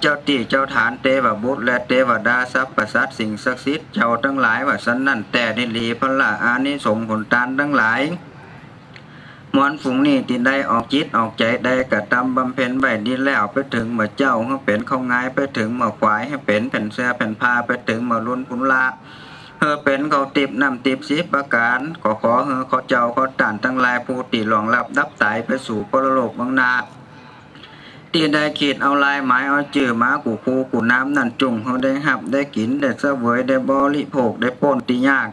เจ้าที่เจ้าฐานเทวบุตรและเทวดาทรัพย์ประสัตสิ่งศักดิ์สิทธิ์เจ้าทั้งหลายว่าสันนั่นแต่นิลีพละอานิสงส์ผลตานทั้งหลายมวนฝูงนี้ที่ได้ออกจิตออกใจได้กระทำบำเพ็ญไว้ดีแล้วไปถึงเมื่อเจ้าให้เป็นเข้าง่ายไปถึงเมื่อควายให้เป็นแผ่นเสื้อแผ่นผ้าไปถึงเมื่อรุ่นพุนละเฮอเป็นเขาติบนำติบสิประการขอขอเฮอขาเจ้าขาต่านทั้งหลายผู้ตีหลวงรับดับสายไปสู่ปรโลกเบางนา ที่ได้ขีดเอาลายหมายเอาจื่อหมากูคูกูน้ำนั่นจุ่งเขาได้หับได้กินได้เสวยได้บริโภคได้ป้นตียาก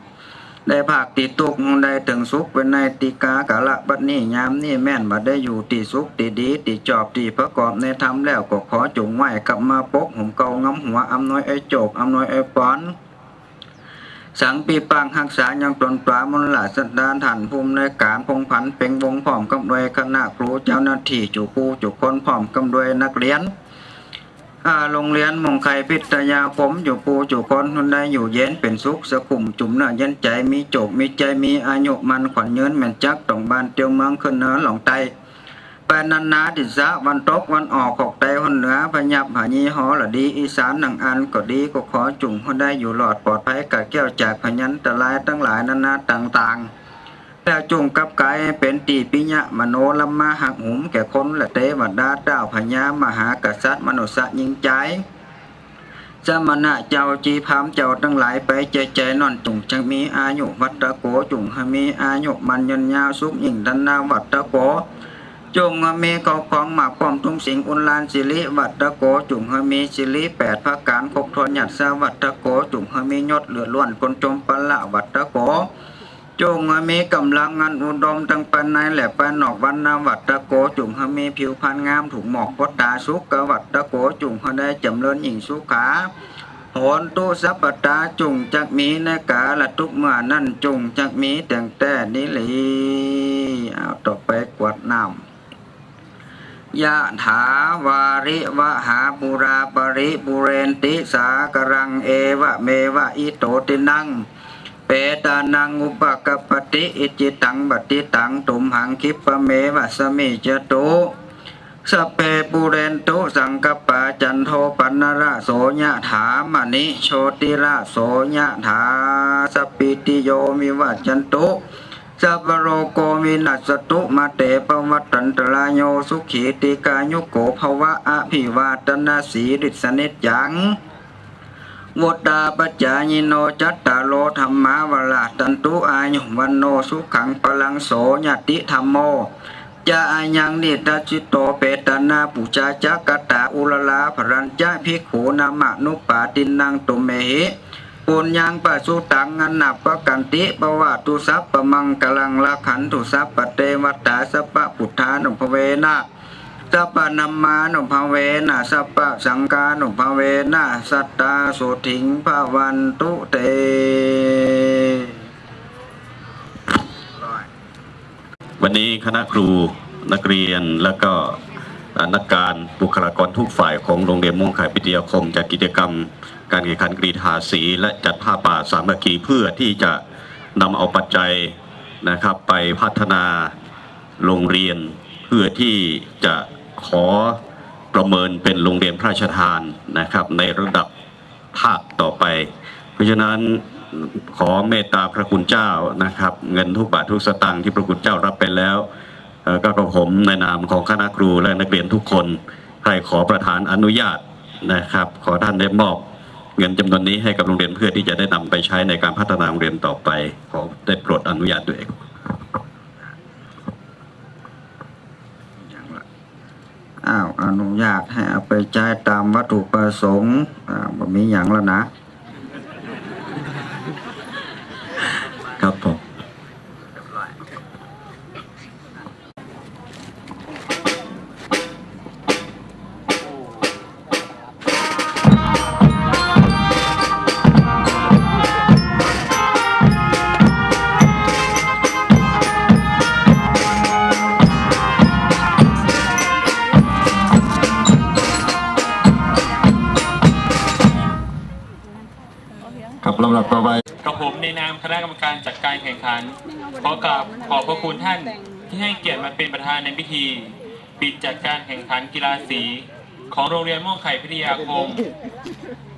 ได้ภาคติตุกได้ถึงสุขเป็นในติกากะละบัดนี้ยามนี่แม่นบัดได้อยู่ติสุขติดีติจอบติประกอบในธรรมแล้วก็ขอจงไหวกลับมาปกผมเกางำหัวอำนวยไอโจกอำนวยไอป้อน สังปีปังหักษายังตนปลามนหลาสันดานฐานภูมิในการพงพันเป็นวงพร้อมกำด้วยคณะครูเจ้าหน้าที่จุคูจุคนพร้อมกำด้วยนักเรียนโรงเรียนมงไคพิทยาผมอยู่ปูจุคนคนใดอยู่เย็นเป็นสุขสกุมจุ่มหน้าเย็นใจมีโจกมีใจมีอายุมันขวัญเยินแม่นจักต้องบ้านเตียวเมืองขึ้นเนื้อหลงไต ไปนันนาดิสะวันตกวันออกขอกไตคนเหนือพยับหายีหอละดีอีสานหนังอันก็ดีก็ขอจุ่มคนได้อยู่หลอดปลอดภัยกับแก้วจากพยันตรายทั้งหลายนานาต่างๆแล้วจงกับกายเป็นตีปิญะมโนลัมมาหักหุมแก่คนละเทวดาเจ้าพญามหากษัตริย์มนุษย์ยิงใจสมณะเจ้าจีพามเจ้าทั้งหลายไปใจใจนอนจุงจังมีอายุวัตตะโกจุงหมีอายุมันยันยาวสุขยิ่งดันนาวัตตะโก จงให้มีเกาของหมากความทุ่งสิงอุนลานสิริวัตตะโกจุงให้มีสิริแปดพระการครบทนหยัดสวัตตะโกจุงให้มียศเหลือล้วนคนจมปละวัตตะโกจงให้มีกำลังงานอุดมทั้งปันในและปันนอกวันนาวัตตะโกจุงให้มีผิวพรรณงามถูกหมอกพดตาสุกกวัตตะโกจุงให้ได้จำเริญหญิงสุขาโหนตุสัพตาจุงจักมีในกาละทุกเมื่อนั่นจุงจักมีแต่งแต่นิลีเอาต่อไปกวดน้ำ ยะถาวาริวะหาปุราปริปุเรนติสากรังเอวะเมวะอิโตตินังเปตานังอุปกปติอิจิตังบัติตังตุมหังคิปะเมวะสมิจตุสเปปุเรนตุสังกปาจันโทปันนระโสยะถามณิโชติระโสยะถาสปิติโยมิวัจจันตุ สัพพะโรโกวินัสตุมาเตปวัตตันตรายโยสุขีติกายุโกภวะอภิวาตนาสีริสนิจจังวุตตาปัจจายิโนจัตตาโลธรรมาวลาตันตุอายุวันโนสุขังพลังโสญาติธรรมโมจะอายังนิตาจิตโตเปตนาปุจาจักตาอุลลาภรัญจะภิกขูนามะนุปาตินังตุเมหิ ปุญญังปะสุตังอันนับปะกันติปะวะตุสัพปะมังกลังละขันตุสัพปะเตวัตตาสัพปะพุทานุภเวนะสัพปะนัมมานุภเวนะสัพปะสังกานุภเวนะสัตตาสุถิงภาวันตุเตวันนี้คณะครูนักเรียนและก็ นักการบุคลากรทุกฝ่ายของโรงเรียนม่งไข่พิทยาคมจัดกิจกรรม การแข่งขันกรีธาสี และจัดผ้าป่าสามัคคีเพื่อที่จะนำเอาปัจจัยนะครับไปพัฒนาโรงเรียน เพื่อที่จะขอประเมินเป็นโรงเรียนพระราชทานนะครับในระดับภาคต่อไป เพราะฉะนั้นขอเมตตาพระคุณเจ้านะครับ เงินทุกบาททุกสตางค์ที่พระคุณเจ้ารับไปแล้ว ก็กระผมในนามของคณะครูและนักเรียนทุกคน ให้ขอประธานอนุญาตนะครับ ขอท่านได้มอบเงินจำนวนนี้ให้กับโรงเรียนเพื่อที่จะได้นำไปใช้ในการพัฒนาโรงเรียนต่อไป ขอได้โปรดอนุญาตด้วยอ้าวอนุญาตให้เอาไปใช้ตามวัตถุประสงค์อ่าบ่มีอย่างแล้วนะ ป็นประธานในพิธี ปิดจัดการแข่งขันกีฬาสี ของโรงเรียนม่วงไข่พิทยาคม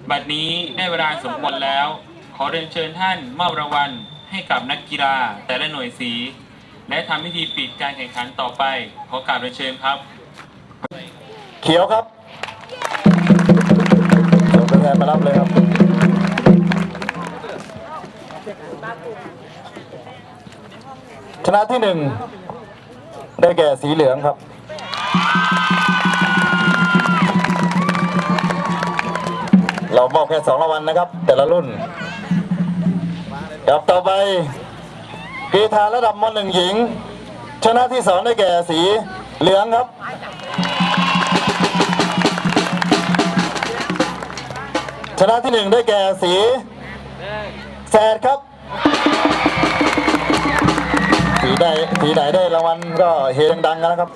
บัดนี้ได้เวลาสมควรแล้ว ขอเรียนเชิญท่านมอบรางวัลให้กับนักกีฬาแต่ละหน่วยสี และทำพิธีปิดการแข่งขันต่อไป ขอกราบเรียนเชิญครับ เขียวครับส่งตัวแทนมารับเลยครับชนะที่หนึ่ง ได้แก่สีเหลืองครับเรามอบแค่สองรางวัลนะครับ แต่ละรุ่นครับต่อไปกีฬาระดับมหนึ่งหญิง ชนะที่สองได้แก่สีเหลืองครับ ชนะที่หนึ่งได้แก่สีแสดครับ สีใดสีไหนได้รางวัลก็เฮดังๆกันนะครับ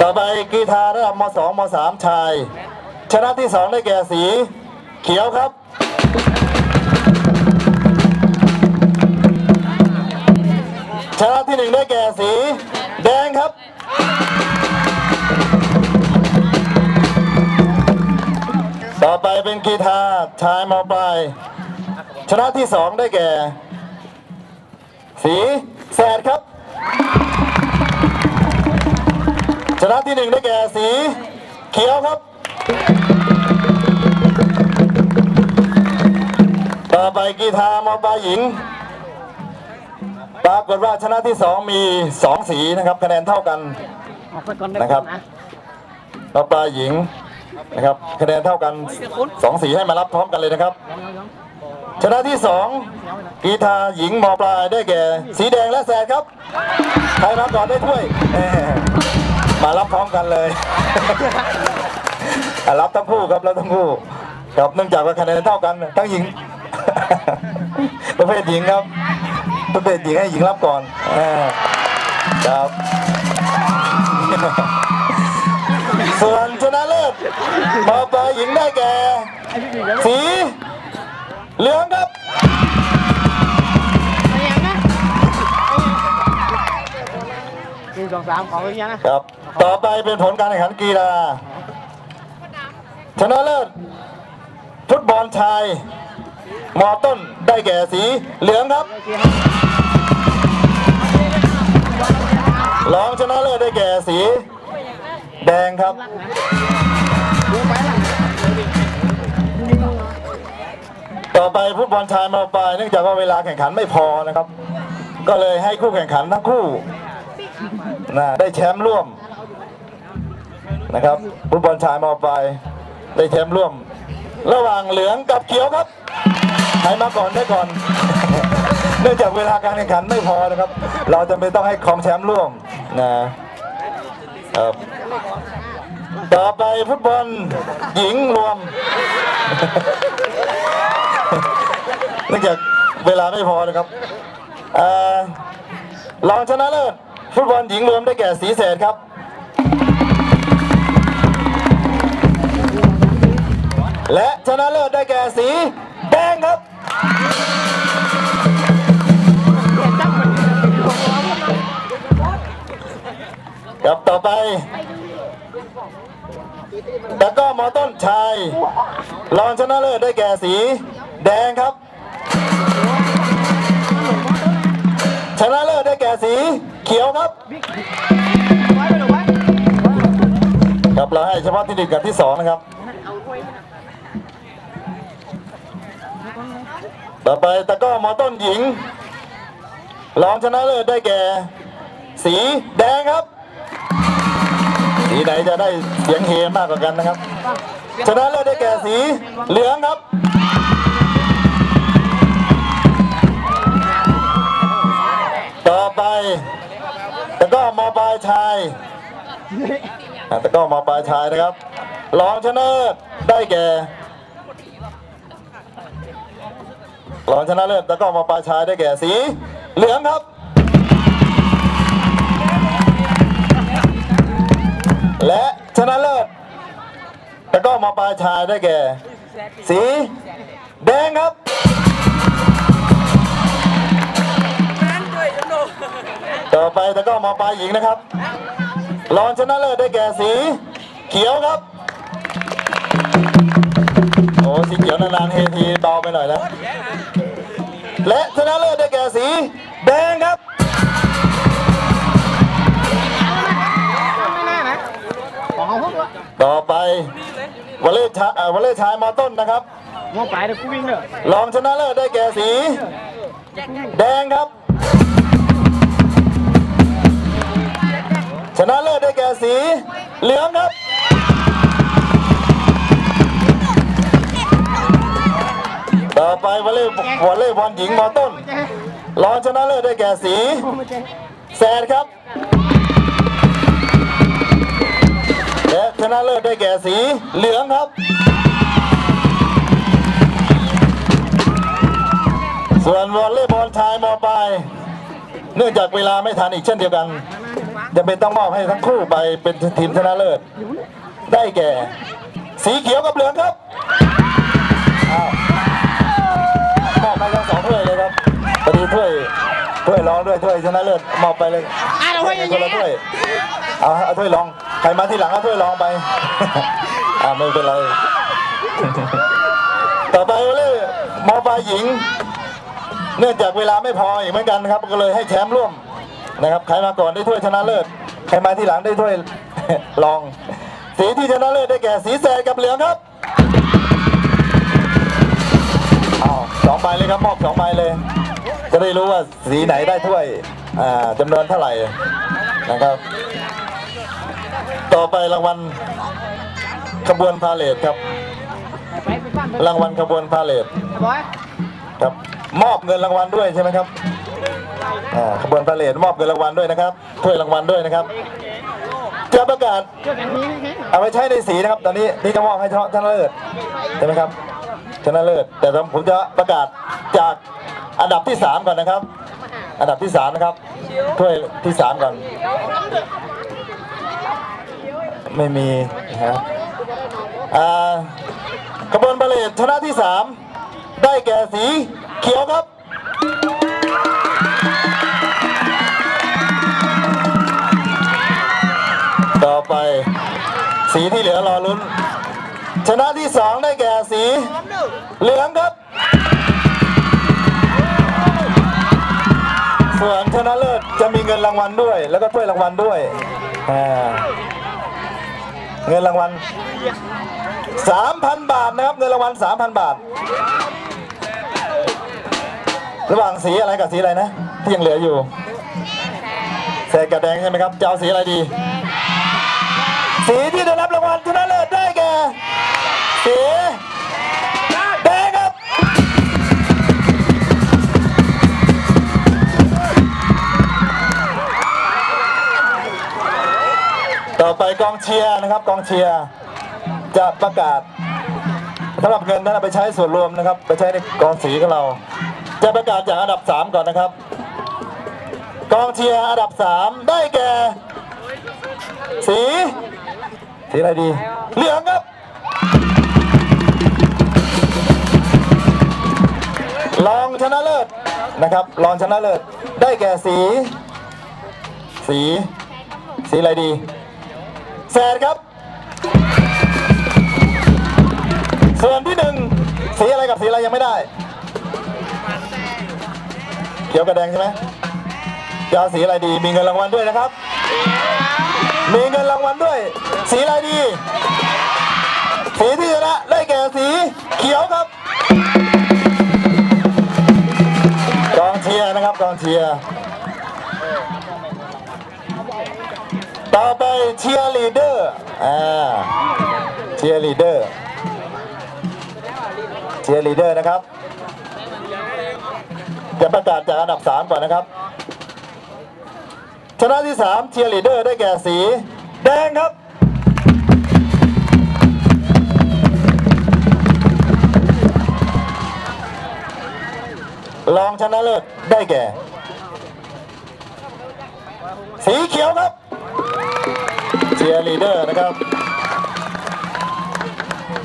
ต่อไปกีฬาระดับมสองมสามชาย ชนะที่สองได้แก่สี เขียวครับชนะที่หนึ่งได้แก่สีแดงครับ ต่อไปเป็นกีฬาชายมปลายชนะที่สองได้แก่ สี แสดครับ ชนะที่หนึ่งได้แก่สี เขียวครับ ต่อไปกีฬามปลายหญิงปรากฏว่าชนะที่สองมีสองสีนะครับคะแนนเท่ากันออกไปก่อนได้นะครับนะมปลายหญิงนะครับคะแนนเท่ากันสองสีให้มารับพร้อมกันเลยนะครับ ชนะที่สองกีฬาหญิงมปลายได้แก่ สีแดงและแสดครับใครรับก่อนได้ถ้วยมารับพร้อมกันเลยรับทั้งคู่ครับรับทั้งคู่ครับเนื่องจากว่าคะแนนเท่ากันทั้งหญิง ประเภทหญิงครับ ประเภทหญิงให้หญิงรับก่อนครับส่วนชนะเลิศมปลายหญิงได้แก่ สี เหลืองครับหนึ่งสองสามขอไปยังนะครับ ต่อไปเป็นผลการแข่งขันกีฬาชนะเลิศฟุตบอลชายมอต้นได้แก่สีเหลืองครับรองชนะเลิศได้แก่สี แดงครับ ต่อไปฟุตบอลชายมาปลายเนื่องจากว่าเวลาแข่งขันไม่พอนะครับ ก็เลยให้คู่แข่งขันทั้งคู่นะได้แชมป์ร่วมนะครับฟุตบอลชายมาปลายได้แชมป์ร่วม ระหว่างเหลืองกับเขียวครับใครมาก่อนได้ก่อน เนื่องจากเวลาการแข่งขันไม่พอนะครับ เราจะไม่ต้องให้คองแชมป์ร่วมนะครับต่อไปฟุตบอลหญิงรวม เนื่องจากเวลาไม่พอนะครับรองชนะเลิศฟุตบอลหญิงรวมได้แก่สีเศษครับและชนะเลิศได้แก่สีแดงครับ ครับต่อไปแล้วก็มอต้นชายรองชนะเลิศได้แก่สี แดงครับ ชนะเลิศได้แก่สีเขียวครับครับเราให้เฉพาะที่หนึ่งกับที่สองนะครับ ต่อไปตะก้อมอต้นหญิงรองชนะเลิศได้แก่ สีแดงครับ สีไหนจะได้เสียงเฮมากกว่ากันนะครับ ชนะเลิศได้แก่สีเหลืองครับ มอปลายชายอะตะกร้อมอปลายชายนะครับรองชนะเลิศได้แก่รองชนะเลิศตะกร้อมอปลายชายได้แก่สี เหลืองครับ และชนะเลิศตะกร้อมอปลายชายได้แก่ สีแดงครับ ต่อไปตะกร้อมอปลายหญิงนะครับ รองชนะเลิศได้แก่สี เขียวครับสีเขียวนานๆเฮทีเบาไปหน่อยนะ และชนะเลิศได้แก่สีแดงครับไม่แน่นะของเขาพวกวะต่อไปวอลเล่ชายเอ่อวอลเล่ชายมอต้นนะครับมองไปเดี๋ยวกูวิ่งเด้อรองชนะเลิศได้แก่สี แดงครับ ชนะเลิศได้แก่สีเหลืองครับต่อไปวอลเล่วอลเล่บอลหญิงมอต้นรองชนะเลิศได้แก่สีแสนครับและชนะเลิศได้แก่สีเหลืองครับ ส่วนวอลเลย์บอลชายมอปลายเนื่องจากเวลาไม่ทันอีกเช่นเดียวกัน จะเป็นต้องมอบให้ทั้งคู่ไปเป็นทีมชนะเลิศ ได้แก่ สีเขียวกับเหลืองครับอ้าวมอบไปทั้งสองถ้วยเลยครับพอดีถ้วยถ้วยรองด้วยถ้วยชนะเลิศมอบไปเลยอะเราให้ยังคนไงละถ้วยเอาเอาถ้วยรองใครมาที่หลังเอาถ้วยรองไปอ่าไม่เป็นไรต่อไปวอลเลย์มอปลายหญิง เนื่องจากเวลาไม่พออีกเหมือนกันครับ ก็เลยให้แชมป์ร่วม นะครับใครมาก่อนได้ถ้วยชนะเลิศใครมาที่หลังได้ถ้วยรอง สีที่ชนะเลิศได้แก่สีแสดกับเหลืองครับอ้าวสองใบเลยครับมอบสองใบเลย จะได้รู้ว่าสีไหนได้ถ้วยอ่าจำนวนเท่าไหร่นะครับ ต่อไปรางวัลขบวนพาเลทครับ รางวัลขบวนพาเลทครับมอบเงินรางวัลด้วยใช่ไหมครับ ขบวนพาเลทมอบเงินรางวัลด้วยนะครับถ้วยรางวัลด้วยนะครับ จะประกาศเอาไปใช้ในสีนะครับ ตอนนี้นี่ก็มอบให้ชนะเลิศใช่ไหมครับชนะเลิศแต่ผมจะประกาศจากอันดับที่สามก่อนนะครับ อันดับที่สามนะครับถ้วยที่สามก่อน ไม่มีนะครับขบวนพาเลทชนะที่สามได้แก่สีเขียวครับ ต่อไป สีที่เหลือรอลุ้น ชนะที่สองได้แก่สี เหลืองครับ ส่วนชนะเลิศจะมีเงินรางวัลด้วย แล้วก็ถ้วยรางวัลด้วยเงินรางวัล3,000 บาทนะครับ เงินรางวัล3,000 บาท ระหว่างสีอะไรกับสีอะไรนะ ที่ยังเหลืออยู่แสกับแดงใช่ไหมครับจะเอาสีอะไรดี สีที่ได้รับรางวัลชนะเลิศได้แก่สีแดงครับต่อไปกองเชียร์นะครับกองเชียร์จะประกาศสำหรับเงินนั้นเอาไปใช้ส่วนรวมนะครับ ไปใช้ในกองสีของเรา จะประกาศจากอันดับ 3 ก่อนนะครับ กองเชียร์อันดับ 3 ได้แก่ สี สีอะไรดี เหลืองครับ รองชนะเลิศนะครับ รองชนะเลิศ ได้แก่สี สี สีอะไรดี แสนครับ ส่วนที่หนึ่งสีอะไรกับสีอะไรยังไม่ได้ เขียวกับแดงใช่ไหมจะเอาสีอะไรดี มีเงินรางวัลด้วยนะครับ มีเงินรางวัลด้วย สีอะไรดี สีที่ชนะได้แก่สีเขียวครับ กองเชียร์นะครับกองเชียร์ ต่อไปเชียร์ลีดเดอร์ อ่า เชียร์ลีดเดอร์ เชียร์ลีดเดอร์นะครับ จะประกาศจากอันดับ 3 ก่อนนะครับ ชนะที่ 3 เชียร์ลีเดอร์ได้แก่สี แดงครับ รองชนะเลิศได้แก่ สีเขียวครับ เชียร์ลีเดอร์นะครับ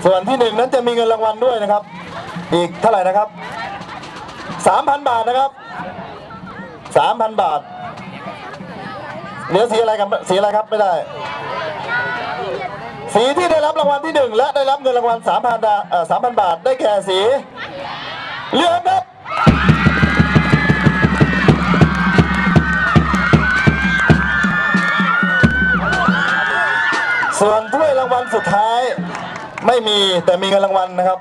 ส่วนที่หนึ่งนั้นจะมีเงินรางวัลด้วยนะครับ อีกเท่าไหร่นะครับสามพันบาทนะครับสามพันบาท เหลือสีอะไรกับสีอะไรครับไม่ได้ สีที่ได้รับรางวัลที่หนึ่งและได้รับเงินรางวัล3,000บาทสามพันบาทได้แก่สีเหลืองครับส่วนถ้วยรางวัลสุดท้ายไม่มีแต่มีเงินรางวัลนะครับ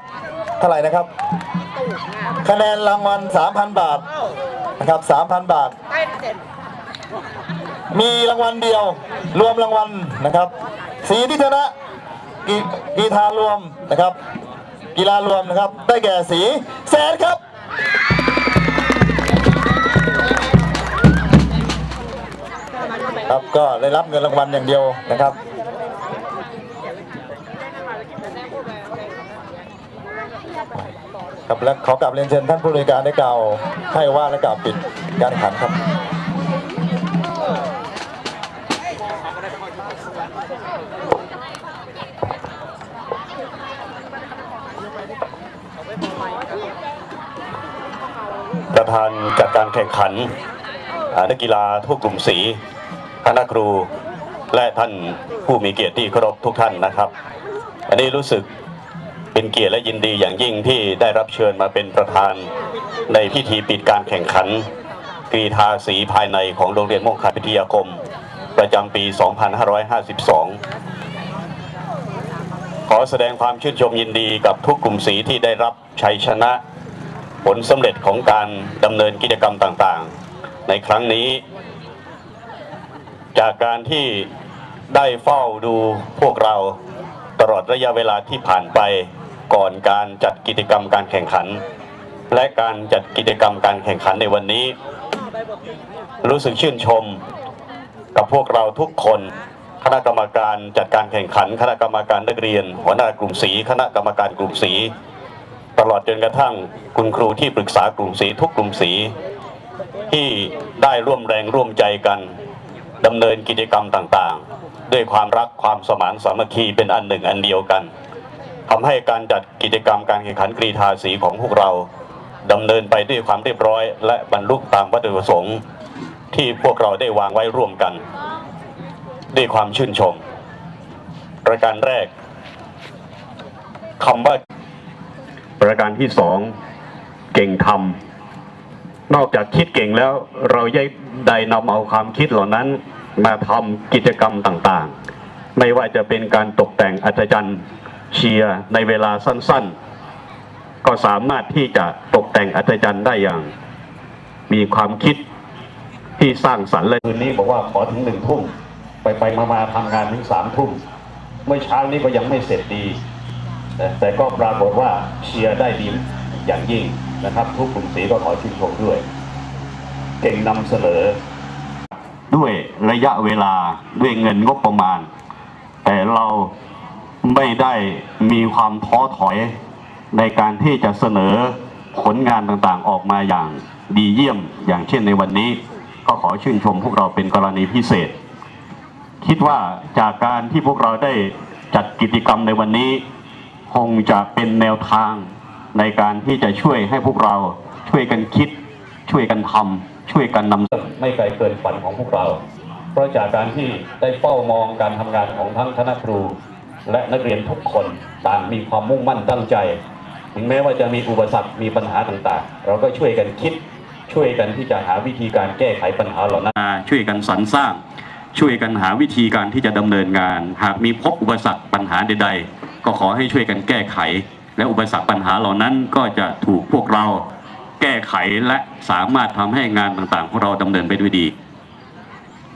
เท่าไหร่นะครับ คะแนนรางวัล 3,000 บาทนะครับ 3,000 บาท มีรางวัลเดียว รวมรางวัลนะครับ สีที่ชนะกีกีฬารวมนะครับ กีฬารวมนะครับ ได้แก่สีแสนครับครับก็ได้รับเงินรางวัลอย่างเดียวนะครับครับและขอกลับเรียนเชิญท่านผู้บริการได้กล่าวให้ว่าและกล่าวปิดการแข่งขันครับ ประธานจัดการแข่งขันนักกีฬาทุกกลุ่มสีคณะครูและท่านผู้มีเกียรติที่เคารพทุกท่านนะครับ อันนี้รู้สึกเป็นเกียรติและยินดีอย่างยิ่งที่ได้รับเชิญมาเป็นประธานในพิธีปิดการแข่งขันกรีธาสีภายในของโรงเรียนมงคาพิทยาคม ประจำปี 2552 ขอแสดงความชื่นชมยินดีกับทุกกลุ่มสีที่ได้รับชัยชนะ ผลสำเร็จของการดำเนินกิจกรรมต่างๆ ในครั้งนี้ จากการที่ได้เฝ้าดูพวกเราตลอดระยะเวลาที่ผ่านไปก่อนการจัดกิจกรรมการแข่งขัน และการจัดกิจกรรมการแข่งขันในวันนี้ รู้สึกชื่นชมกับพวกเราทุกคนคณะกรรมการจัดการแข่งขัน คณะกรรมการนักเรียน หัวหน้ากลุ่มสี คณะกรรมการกลุ่มสี ตลอดจนกระทั่งคุณครูที่ปรึกษากลุ่มสีทุกกลุ่มสี ที่ได้ร่วมแรงร่วมใจกันดำเนินกิจกรรมต่างๆ ด้วยความรักความสมานสามัคคีเป็นอันหนึ่งอันเดียวกันทำให้การจัดกิจกรรมการแข่งขันกรีธาสีของพวกเราดำเนินไปด้วยความเรียบร้อย และบรรลุตามวัตถุประสงค์ ที่พวกเราได้วางไว้ร่วมกัน ด้วยความชื่นชม ประการแรกคำว่า ประการที่สองเก่งทำนอกจากคิดเก่งแล้วเราได้นำเอาความคิดเหล่านั้นมาทำกิจกรรมต่างๆ ไม่ว่าจะเป็นการตกแต่งอัศจรรย์เชียร์ในเวลาสั้นๆ ก็สามารถที่จะตกแต่งอัศจรรย์ได้อย่าง มีความคิดที่สร้างสรรค์เลยคืนนี้บอกว่าขอถึงหนึ่งทุ่มไปไปมามาทำงานถึงสามทุ่มเมื่อเช้านี้ก็ยังไม่เสร็จดี แต่แต่ก็ปรากฏว่าเชียร์ได้ดีอย่างยิ่งนะครับ ทุกกลุ่มสีก็ขอชื่นชมด้วย เก่งนำเสนอ ด้วยระยะเวลาด้วยเงินงบประมาณ แต่เราไม่ได้มีความท้อถอยในการที่จะเสนอผลงานต่างๆออกมาอย่างดีเยี่ยมอย่างเช่นในวันนี้ ก็ขอชื่นชมพวกเราเป็นกรณีพิเศษ คิดว่าจากการที่พวกเราได้จัดกิจกรรมในวันนี้ คงจะเป็นแนวทางในการที่จะช่วยให้พวกเราช่วยกันคิด ช่วยกันทำช่วยกันนำไม่ไกลเกินฝันของพวกเรา เพราะจากการที่ได้เฝ้ามองการทำงานของทั้งคณะครู และนักเรียนทุกคนต่างมีความมุ่งมั่นตั้งใจ ถึงแม้ว่าจะมีอุปสรรคมีปัญหาต่างๆ เราก็ช่วยกันคิดช่วยกันที่จะหาวิธีการแก้ไขปัญหาเหล่านั้นช่วยกันสรรสร้าง ช่วยกันหาวิธีการที่จะดำเนินงาน หากมีพบอุปสรรคปัญหาใด ๆ ก็ขอให้ช่วยกันแก้ไข และอุปสรรคปัญหาเหล่านั้นก็จะถูกพวกเราแก้ไขและสามารถทำให้งานต่างๆ ของเราดำเนินไปด้วยดี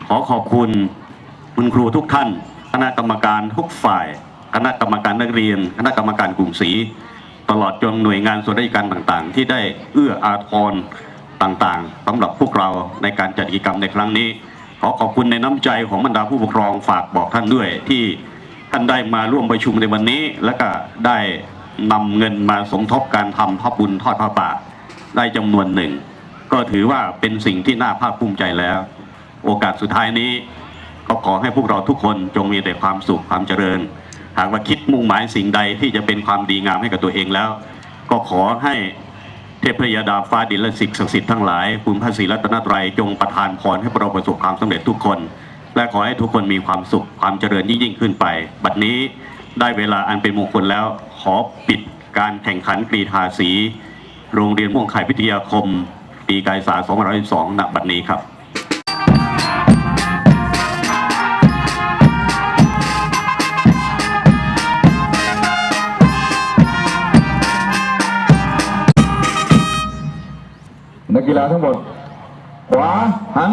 ขอขอบคุณคุณครูทุกท่าน คณะกรรมการทุกฝ่าย คณะกรรมการนักเรียน คณะกรรมการกลุ่มสีตลอดจนหน่วยงานส่วนราชการต่างๆ ที่ได้เอื้ออาทรต่างๆสำหรับพวกเราในการจัดกิจกรรมในครั้งนี้ ขอขอบคุณในน้ำใจของบรรดาผู้ปกครองฝากบอกท่านด้วยที่ ท่านได้มาร่วมประชุมในวันนี้ และก็ได้นำเงินมาสมทบการทำพระบุญทอดพระป่าได้จำนวนหนึ่ง ก็ถือว่าเป็นสิ่งที่น่าภาคภูมิใจแล้ว โอกาสสุดท้ายนี้ก็ขอให้พวกเราทุกคนจงมีแต่ความสุขความเจริญ หากว่าคิดมุ่งหมายสิ่งใดที่จะเป็นความดีงามให้กับตัวเองแล้ว ก็ขอให้เทพยดาฟ้าดินและสิ่งศักดิ์สิทธิ์ทั้งหลายคุณพระศรีรัตนตรัยจงประทานพรให้เราประสบความสำเร็จทุกคน และขอให้ทุกคนมีความสุขความเจริญยิ่งขึ้นไป บัดนี้ได้เวลาอันเป็นมงคลแล้วขอปิดการแข่งขันกรีฑาสี โรงเรียนม่วงไข่พิทยาคม ปีการศึกษา2512ณบัดนี้ครับนักกีฬาทั้งหมด ขวาหัน